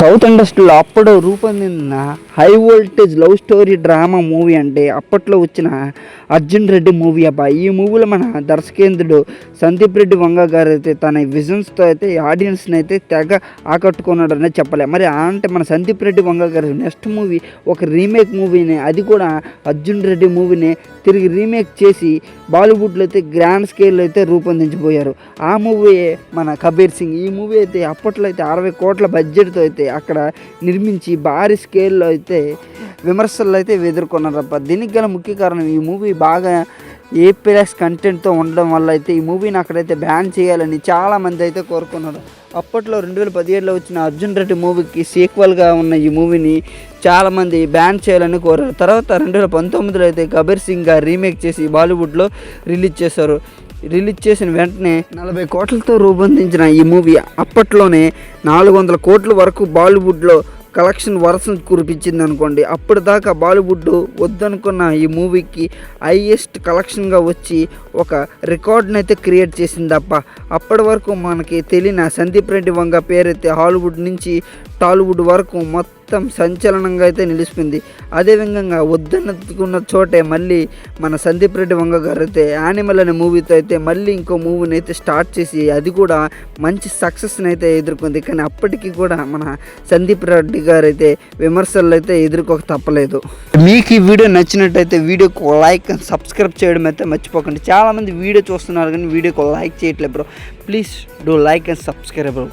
South ఇండస్ట్రీలో అప్పుడు రూపొందిన high voltage love story drama movie అంటే అప్పట్లో వచ్చిన అర్జున్ రెడ్డి మూవీ. అబ్బా ఈ మూవీలో మన దర్శకేంద్రుడు సందీప్ రెడ్డి వంగ గారు అయితే తన విజన్స్తో అయితే ఆడియన్స్ని అయితే తెగ ఆకట్టుకున్నాడు అనేది చెప్పలే. మరి అంటే మన సందీప్ రెడ్డి వంగ గారు నెక్స్ట్ మూవీ ఒక రీమేక్ మూవీని అది కూడా అర్జున్ రెడ్డి మూవీని తిరిగి రీమేక్ చేసి బాలీవుడ్లో అయితే గ్రాండ్ స్కేల్లో అయితే రూపొందించబోయారు ఆ మూవీ మన కబీర్ సింగ్. ఈ మూవీ అయితే అప్పట్లో అయితే అరవై కోట్ల బడ్జెట్తో అయితే అక్కడ నిర్మించి భారీ స్కేల్లో అయితే విమర్శలు అయితే ఎదుర్కొన్నారప్ప దీనికి గల ముఖ్య కారణం ఈ మూవీ బాగా ఏ ప్లస్ కంటెంట్తో ఉండడం వల్ల అయితే ఈ మూవీని అక్కడైతే బ్యాన్ చేయాలని చాలామంది అయితే కోరుకున్నారు. అప్పట్లో రెండు వేల పదిహేడులో వచ్చిన అర్జున్ రెడ్డి మూవీకి సీక్వల్గా ఉన్న ఈ మూవీని చాలామంది బ్యాన్ చేయాలని కోరారు. తర్వాత రెండు వేల పంతొమ్మిదిలో అయితే కబీర్ సింగ్ గారు రీమేక్ చేసి బాలీవుడ్లో రిలీజ్ చేశారు. రిలీజ్ చేసిన వెంటనే నలభై కోట్లతో రూపొందించిన ఈ మూవీ అప్పట్లోనే నాలుగు వందల కోట్ల వరకు బాలీవుడ్లో కలెక్షన్ వరసను కురిపించింది అనుకోండి. అప్పటిదాకా బాలీవుడ్ వద్దనుకున్న ఈ మూవీకి హైయెస్ట్ కలెక్షన్గా వచ్చి ఒక రికార్డ్ని అయితే క్రియేట్ చేసింది అప్ప అప్పటి వరకు మనకి తెలియని సందీప్ రెడ్డి వంగ పేరైతే హాలీవుడ్ నుంచి టాలీవుడ్ వరకు మొత్తం సంచలనంగా అయితే నిలిచిపోయింది అదేవిధంగా వద్దనుకున్న చోటే మళ్ళీ మన సందీప్ రెడ్డి వంగ గారు అయితే యానిమల్ అనే మూవీతో అయితే మళ్ళీ ఇంకో మూవీని అయితే స్టార్ట్ చేసి అది కూడా మంచి సక్సెస్ని అయితే ఎదుర్కొంది. కానీ అప్పటికీ కూడా మన సందీప్ రెడ్డి గారు అయితే విమర్శలు అయితే ఎదుర్కోక తప్పలేదు. మీకు ఈ వీడియో నచ్చినట్టయితే వీడియోకు లైక్ అండ్ సబ్స్క్రైబ్ చేయడం అయితే మర్చిపోకండి. చాలామంది వీడియో చూస్తున్నారు కానీ వీడియోకు లైక్ చేయట్లేదు bro. Please do like and subscribe bro.